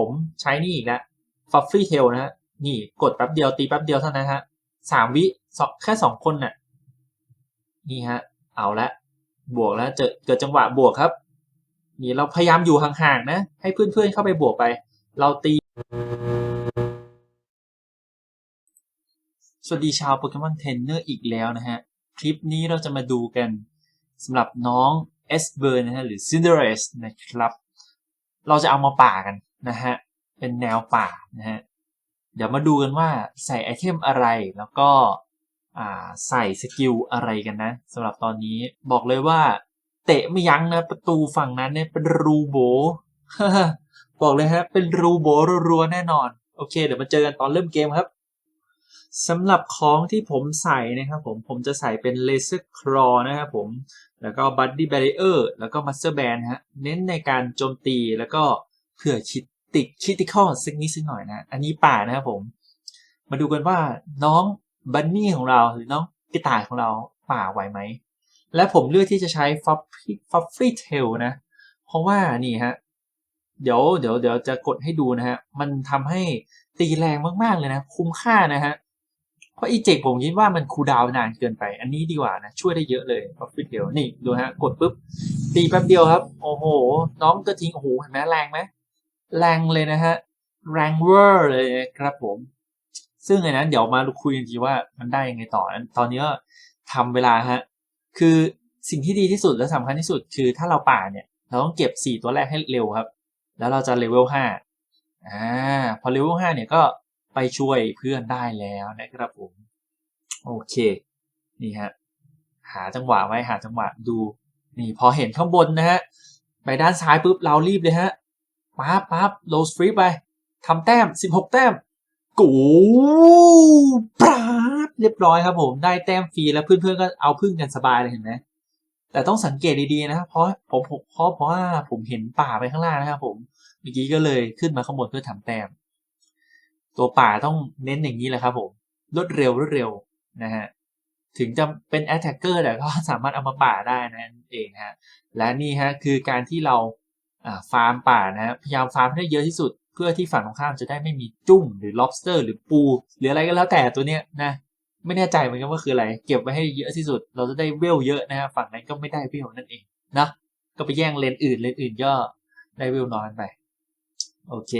ผมใช้นี่อีกแล้วฟอฟฟี่เทลนะฮะ นี่กดแป๊บเดียวตีแป๊บเดียวเท่านั้นฮะสามวิสองแค่สองคนน่ะ นี่ฮะ เอาละ บวกแล้วเจอเกิดจังหวะบวกครับ นี่เราพยายามอยู่ห่างๆนะ ให้เพื่อนๆเข้าไปบวกไป เราตีสวัสดีชาวโปเกมอนเทรนเนอร์อีกแล้วนะฮะ คลิปนี้เราจะมาดูกันสำหรับน้องเอสเบิร์นะฮะหรือ Cinderace นะครับ เราจะเอามาป่ากัน นะฮะ เป็นแนวป่านะฮะ เดี๋ยวมาดูกันว่าใส่ไอเทมอะไรแล้วก็อ่าใส่สกิลอะไรกันนะสำหรับตอนนี้บอกเลยว่า เตะไม่ยั้งนะประตูฝั่งนั้นเนี่ยเป็นรูโบบอกเลยฮะเป็นรูโบรัวๆแน่นอน โอเค เดี๋ยวมาเจอกันตอนเริ่มเกมครับสำหรับของที่ผมใส่นะครับผมผมจะใส่เป็นเลเซอร์ครอนะครับผม แล้วก็บัดดี้แบรเออร์แล้วก็มัสเตอร์แบนฮะ เน้นในการโจมตีแล้วก็เผื่อคิด ติดคิติคอลสักนิดสักหน่อยนะ อันนี้ป่านะครับผม มาดูกันว่าน้องบันนี่ของเราหรือน้องกระต่ายของเราป่าไหวไหม และผมเลือกที่จะใช้ฟัฟฟัฟฟี่เทลนะ เพราะว่านี่ฮะ เดี๋ยวเดี๋ยวเดี๋ยวจะกดให้ดูนะฮะ มันทำให้ตีแรงมาก ๆ เลยนะ คุ้มค่านะฮะ เพราะอีเจกผมคิดว่ามันคูดาวนานเกินไป อันนี้ดีกว่านะ ช่วยได้เยอะเลยฟัฟฟี่เทลนี่ดูฮะ กดปุ๊บตีแป๊บเดียวครับ โอ้โห น้องก็ทิ้งโอ้โหเห็นไหมแรงไหม แรงเลยนะฮะแรงเวอร์เลยครับผม ซึ่งไอ้นั้นเดี๋ยวมาคุยกันทีว่ามันได้ยังไงต่อ ตอนนี้ก็ทำเวลาฮะ คือสิ่งที่ดีที่สุดและสำคัญที่สุด คือถ้าเราป่าเนี่ย เราต้องเก็บ 4 ตัวแรกให้เร็วครับ แล้วเราจะเลเวล5อ่าพอเลเวล5เนี่ยก็ไปช่วยเพื่อนได้แล้วนะครับผม โอเค นี่ฮะ หาจังหวะไว้หาจังหวะดู นี่พอเห็นข้างบนนะฮะ ไปด้านซ้ายปุ๊บเรารีบเลยฮะ ปั๊บปั๊บโลสฟรีไปทำแต้ม 16 แต้ม กูปราบเรียบร้อยครับผมได้แต้มฟรีแล้วเพื่อนๆก็เอาพึ่งกันสบายเลยเห็นไหมแต่ต้องสังเกตดีๆนะครับเพราะผมเพราะเพราะว่าผมเห็นป่าไปข้างล่างนะครับผมเมื่อกี้ก็เลยขึ้นมาข้างบนเพื่อทำแต้ม ตัวป่าต้องเน้นอย่างนี้แหละครับผมรวดเร็วรวดเร็วนะฮะถึงจะเป็นแอตแทกเกอร์แต่ก็สามารถเอามาป่าได้นั่นเองฮะและนี่ฮะคือการที่เรา ฟาร์มป่านะพยายามฟาร์มให้เยอะที่สุด เพื่อที่ฝั่งตรงข้ามจะได้ไม่มีจุ้งหรือ lobster หรือปู หรืออะไรก็แล้วแต่ตัวเนี้ยนะไม่แน่ใจเหมือนกันว่าคืออะไร เก็บไว้ให้เยอะที่สุด เราจะได้เวลเยอะนะครับฝั่งนั้นก็ไม่ได้เวลนั่นเองนะก็ไปแย่งเลนอื่นเลนอื่นก็ได้เวลน้อยไป โอเค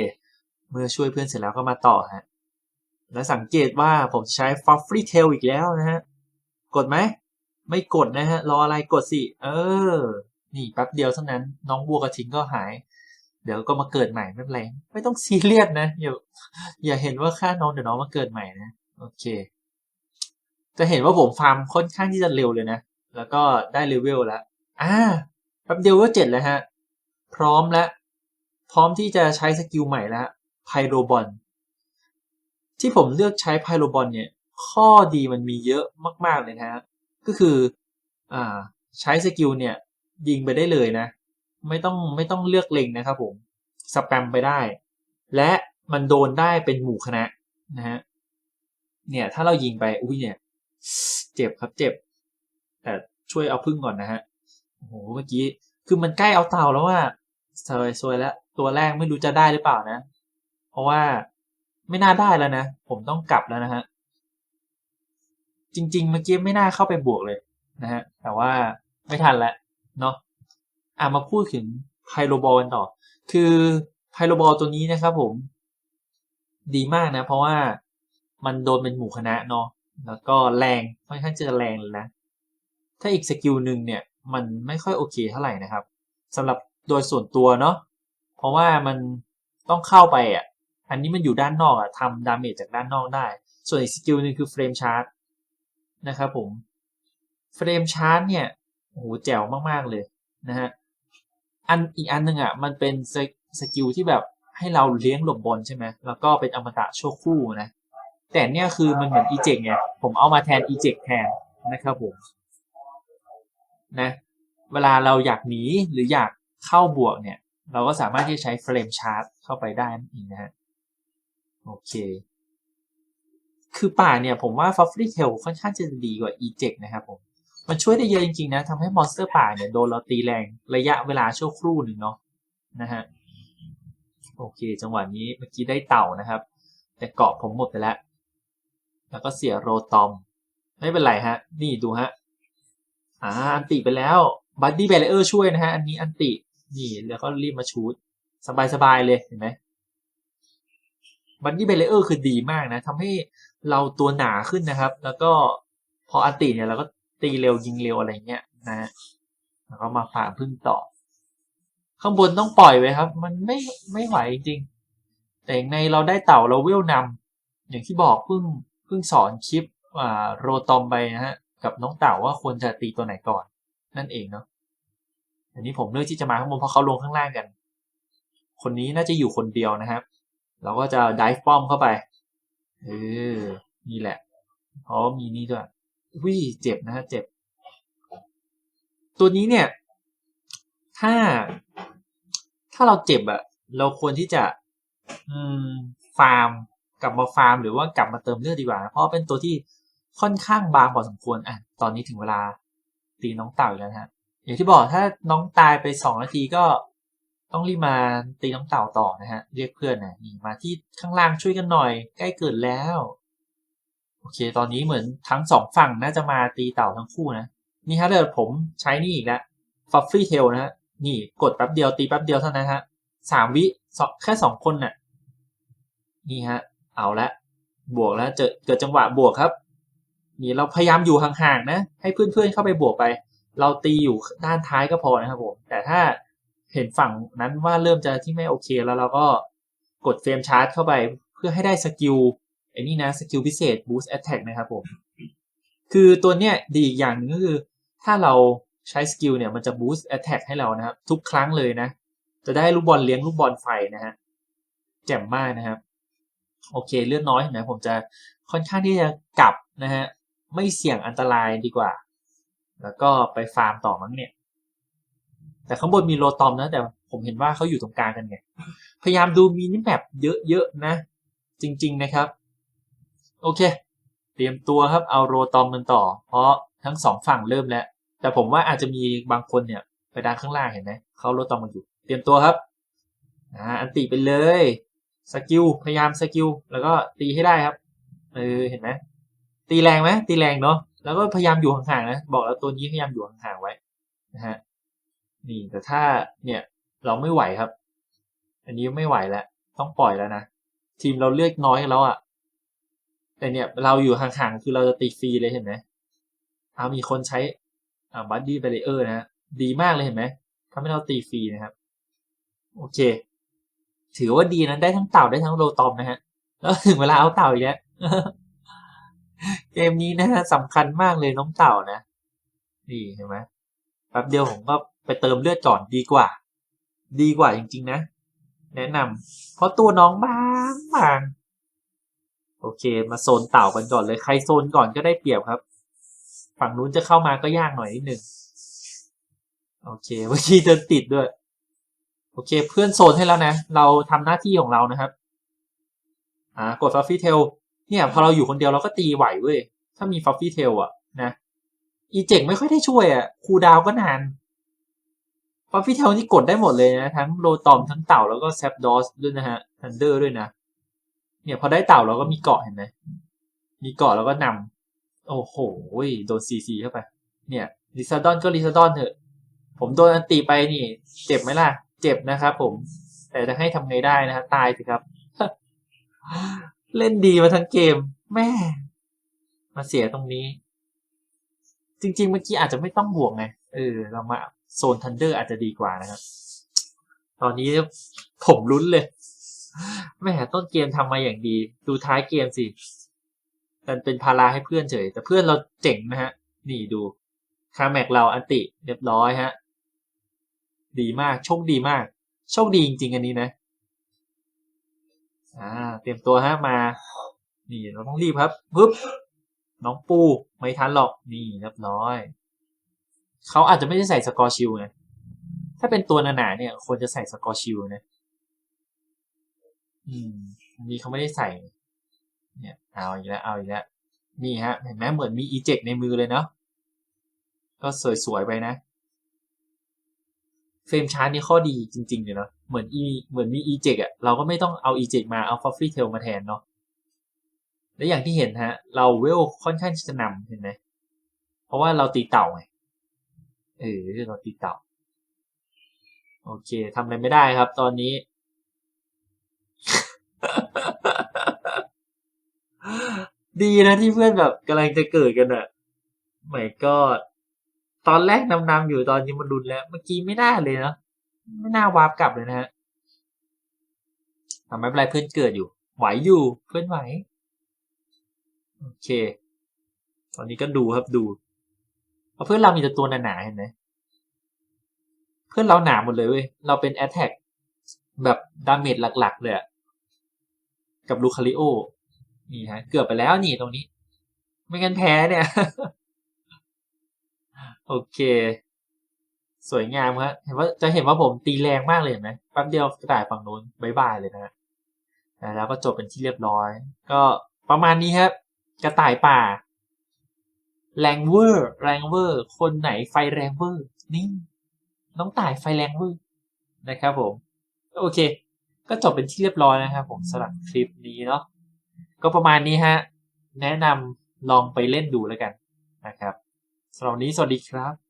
เมื่อช่วยเพื่อนเสร็จแล้วก็มาต่อฮะแล้วสังเกตว่าผมใช้ f u f f y Tail อีกแล้วนะฮะ กดไหม ไม่กดนะฮะ รออะไรกดสิ เออ นี่แป๊บเดียวเท่านั้น น้องวัวกระทิงก็หาย เดี๋ยวก็มาเกิดใหม่ไม่เป็นไรไม่ต้องซีเรียสนะอย่าอย่าเห็นว่าค่าน้องเดี๋ยวน้องมาเกิดใหม่นะโอเค จะเห็นว่าผมฟาร์มค่อนข้างที่จะเร็วเลยนะ แล้วก็ได้เลเวลแล้วอ่าแป๊บเดียวก็เจ็ดแล้วฮะ พร้อมแล้วพร้อมที่จะใช้สกิลใหม่แล้วไพโรบอลที่ผมเลือกใช้ไพโรบอลเนี่ย ข้อดีมันมีเยอะมาก ๆ เลยนะฮะก็คืออ่าใช้สกิลเนี่ย ยิงไปได้เลยนะ ไม่ต้องไม่ต้องเลือกเล็งนะครับผมสแปมไปได้ และมันโดนได้เป็นหมู่คณะนะฮะเนี่ย ถ้าเรายิงไปอุ้ยเนี่ย เจ็บครับเจ็บ แต่ช่วยเอาพึ่งก่อนนะฮะโอ้โหเมื่อกี้คือมันใกล้เอาเต่าแล้วว่าซวยซวยแล้วตัวแรกไม่รู้จะได้หรือเปล่านะ เพราะว่าไม่น่าได้แล้วนะ ผมต้องกลับแล้วนะฮะจริง ๆ เมื่อกี้ไม่น่าเข้าไปบวกเลยนะฮะแต่ว่าไม่ทันแล้ว เนาะอะมาพูดถึงไพโรบอลกันต่อ คือไพโรบอลตัวนี้นะครับผม ดีมากนะ เพราะว่ามันโดนเป็นหมู่คณะเนาะแล้วก็แรงค่อนข้างจะแรงเลยนะ ถ้าอีกสกิลหนึ่งเนี่ย มันไม่ค่อยโอเคเท่าไหร่นะครับสำหรับโดยส่วนตัวเนาะเพราะว่ามันต้องเข้าไปอะ อันนี้มันอยู่ด้านนอกอะทำดาเมจจากด้านนอกได้ ส่วนอีกสกิลหนึ่งคือเฟรมชาร์จนะครับผมเฟรมชาร์จเนี่ย โอ้โหแจ๋วมากๆเลยนะฮะอันอีกอันหนึ่งอะมันเป็นสกิลที่แบบให้เราเลี้ยงหลบบอลใช่ไหมแล้วก็เป็นอมตะชั่วคู่นะแต่เนี่ยคือมันเหมือนอีเจกเนี่ยผมเอามาแทนอีเจกแทนนะครับผมนะเวลาเราอยากหนีหรืออยากเข้าบวกเนี่ย เราก็สามารถที่จะใช้เฟรมชาร์จเข้าไปได้นั่นเองนะฮะโอเค คือป่าเนี่ยผมว่าฟัฟฟี่เทลค่อนข้างจะดีกว่าอีเจกนะครับผม มันช่วยได้เยอะจริงๆนะทำให้มอนสเตอร์ป่าเนี่ยโดนเราตีแรงระยะเวลาชั่วครู่หนึ่งเนาะนะฮะโอเค จังหวะนี้เมื่อกี้ได้เต่านะครับ แต่เกาะผมหมดไปแล้ว แล้วก็เสียโรตอม ไม่เป็นไรฮะ นี่ดูฮะอ่าอันติไปแล้วบัดดี้เบลเออร์ช่วยนะฮะ อันนี้อันตินี่แล้วก็รีบมาชูดสบายๆเลยเห็นไหมบัดดี้เบลเออร์คือดีมากนะทำให้เราตัวหนาขึ้นนะครับ แล้วก็พออันติเนี่ยเราก็ ตีเร็วยิงเร็วอะไรเงี้ยนะแล้วก็มาฝากพึ่งต่อ ข้างบนต้องปล่อยไว้ครับ มันไม่ไม่ไหวจริง แต่ในเราได้เต่าเราเวลนำอย่างที่บอกเพิ่งเพิ่งสอนคลิปอ่าโรตอมไปนะฮะกับน้องเต่าว่าควรจะตีตัวไหนก่อน นั่นเองเนาะอันนี้ผมเลือกที่จะมาข้างบนเพราะเขาลงข้างล่างกัน คนนี้น่าจะอยู่คนเดียวนะครับเราก็จะดิฟป้อมเข้าไปเออนี่แหละเพราะมีนี่ด้วย วิเจ็บนะฮะเจ็บ ตัวนี้เนี่ย ถ้า ถ้าเราเจ็บอะเราควรที่จะอืมฟาร์มกลับมาฟาร์มหรือว่ากลับมาเติมเลือดดีกว่านะเพราะเป็นตัวที่ค่อนข้างบางพอสมควรอะตอนนี้ถึงเวลาตีน้องเต่าอีกแล้วฮะ อย่างที่บอกถ้าน้องตายไปสองนาทีก็ต้องรีบมาตีน้องเต่าต่อนะฮะ เรียกเพื่อนนะนี่มาที่ข้างล่างช่วยกันหน่อย ใกล้เกิดแล้ว โอเค ตอนนี้เหมือนทั้งสองฝั่งน่าจะมาตีเต่าทั้งคู่นะ นี่ฮะเดี๋ยวผมใช้นี่อีกแล้วฟัฟฟี่เทลนะฮะ นี่กดแป๊บเดียวตีแป๊บเดียวเท่านั้นฮะสามวิสองแค่สองคนน่ะ นี่ฮะ เอาละ บวกแล้วเจอเกิดจังหวะบวกครับ นี่เราพยายามอยู่ห่างๆนะ ให้เพื่อนๆเข้าไปบวกไป เราตีอยู่ด้านท้ายก็พอนะครับผม แต่ถ้าเห็นฝั่งนั้นว่าเริ่มจะที่ไม่โอเคแล้วเราก็กดเฟรมชาร์จเข้าไปเพื่อให้ได้สกิล ไอ้นี่นะสกิลพิเศษ boost attack นะครับผม คือตัวเนี้ยดีอีกอย่างหนึงก็คือ ถ้าเราใช้สกิลเนี่ยมันจะ boost attack ให้เรานะครับ ทุกครั้งเลยนะ จะได้ลูกบอลเลี้ยงลูกบอลไฟนะฮะแจ่มมากนะครับ โอเคเลือดน้อยเห็นไหมผมจะค่อนข้างที่จะกลับนะฮะไม่เสี่ยงอันตรายดีกว่า แล้วก็ไปฟาร์มต่อมั้งเนี่ย แต่ข้างบนมีโรตอมนะ แต่ผมเห็นว่าเขาอยู่ตรงกลางกันไงพยายามดูมินิแมปเยอะๆนะ จริง ๆ นะครับ โอเค เตรียมตัวครับเอาโรตอมมันต่อ เพราะทั้งสองฝั่งเริ่มแล้ว แต่ผมว่าอาจจะมีบางคนเนี่ยไปด้านข้างล่างเห็นไหมเขาโรตอมมันอยู่ เตรียมตัวครับอ่าอันติไปเลยสกิลพยายามสกิลแล้วก็ตีให้ได้ครับเออเห็นไหมตีแรงไหมตีแรงเนาะแล้วก็พยายามอยู่ห่างๆนะบอกแล้วตัวนี้พยายามอยู่ห่างๆไว้นะฮะนี่แต่ถ้าเนี่ยเราไม่ไหวครับ อันนี้ไม่ไหวแล้วต้องปล่อยแล้วนะทีมเราเลือกน้อยแล้วอะ่ะ แต่เนี่ยเราอยู่ห่างๆ คือเราจะตีฟรีเลยเห็นไหมเอามีคนใช้อ่าบัดดี้เบรเออร์นะฮะดีมากเลยเห็นไหมทำให้เราตีฟรีนะครับ โอเค ถือว่าดีนะได้ทั้งเต่าได้ทั้งโรตอมนะฮะ แล้วถึงเวลาเอาเต่าอีกแล้วเกมนี้นะฮะสำคัญมากเลยน้องเต่านะ นี่เห็นไหมแป๊บเดียวผมก็ไปเติมเลือดก่อนดีกว่า ดีกว่าจริง ๆ นะ แนะนำเพราะตัวน้องบางบาง โอเค มาโซนเต่ากันก่อนเลย ใครโซนก่อนก็ได้เปรียบครับ ฝั่งนู้นจะเข้ามาก็ยากหน่อยนิดนึง โอเคเมื่อกี้เดินติดด้วย โอเค เพื่อนโซนให้แล้วนะ เราทำหน้าที่ของเรานะครับ อ่ากดฟัฟฟี่เทล เนี่ยพอเราอยู่คนเดียวเราก็ตีไหวเว้ย ถ้ามีฟัฟฟี่เทลอะนะ อีเจกไม่ค่อยได้ช่วยอะคูดาวก็นานฟัฟฟี่เทลนี่กดได้หมดเลยนะ ทั้งโรตอมทั้งเต่าแล้วก็แซปดอสด้วยนะฮะทันเดอร์ด้วยนะ เนี่ยพอได้เต่าเราก็มีเกาะเห็นไหมมีเกาะแล้วก็นำโอ้โหโดนซีซีเข้าไป เนี่ยลิซาดอนก็ลิซาดอนเถอะ ผมโดนอันตีไปนี่ เจ็บไหมล่ะ เจ็บนะครับผม แต่จะให้ทำไงได้นะฮะตายสิครับ เล่นดีมาทั้งเกม แม่ มาเสียตรงนี้ จริง ๆ เมื่อกี้อาจจะไม่ต้องบวกไงเออ เรามาโซนทันเดอร์อาจจะดีกว่านะครับ ตอนนี้ผมลุ้นเลย แม่ต้นเกมทำมาอย่างดี ดูท้ายเกมสิมันเป็นพาราให้เพื่อนเฉย แต่เพื่อนเราเจ๋งนะฮะ นี่ดูคาแม็กเราอันติเรียบร้อยฮะ ดีมาก โชคดีมาก โชคดีจริง ๆ อันนี้นะ อ่า เตรียมตัวฮะมา นี่เราต้องรีบครับปึ๊บน้องปู ไม่ทันหรอก นี่เรียบร้อย เขาอาจจะไม่ได้ใส่สกอร์ชิลไงถ้าเป็นตัวหนาๆเนี่ยควรจะใส่สกอร์ชิลนะ อืมอันนี้เขาไม่ได้ใส่ เนี่ย เอาอีกแล้ว เอาอีกแล้ว นี่ฮะ เห็นไหมเหมือนมีอีเจกในมือเลยเนาะ ก็สวยๆไปนะ เฟรมชาร์ตนี่ข้อดีจริงๆเลยเนาะ เหมือนอี เหมือนมี eject อะเราก็ไม่ต้องเอา eject มาเอา coffee tail มาแทนเนาะ และอย่างที่เห็นฮะ เราเวลค่อนข้างจะนำเห็นไหม เพราะว่าเราตีเต่าไง เออ เราตีเต่า โอเคทำอะไรไม่ได้ครับ ตอนนี้ ดีนะที่เพื่อนแบบกำลังจะเกิดกันอะไม่ก็ตอนแรกนำๆอยู่ตอนนี้มันรุนแล้ว เมื่อกี้ไม่น่าเลยเนาะไม่น่าวาร์ปกลับเลยนะฮะทำไมเป็นไรเพื่อนเกิดอยู่ ไหวอยู่เพื่อนไหว โอเค ตอนนี้ก็ดูครับดูเพื่อนเรามีแต่ตัวหนาๆเห็นไหมเพื่อนเราหนาหมดเลยเว้ย เราเป็นแอตแทกแบบดาเมจหลักๆเลยกับลูคาริโอ นี่ฮะ เกือบไปแล้วนี่ตรงนี้ ไม่งั้นแพ้เนี่ย โอเค สวยงามครับเห็นว่าจะเห็นว่าผมตีแรงมากเลยเห็นไหมแป๊บเดียวกระต่ายฝั่งนู้นบายบายเลยนะฮะแล้วก็จบเป็นที่เรียบร้อย ก็ประมาณนี้ครับ กระต่ายป่าแรงเวอร์แรงเวอร์ คนไหนไฟแรงเวอร์นี่น้องต่ายไฟแรงเวอร์นะครับผม โอเค ก็จบเป็นที่เรียบร้อยนะครับผมสำหรับคลิปนี้เนาะ ก็ประมาณนี้ฮะ แนะนำลองไปเล่นดูแล้วกันนะครับสำหรับนี้สวัสดีครับ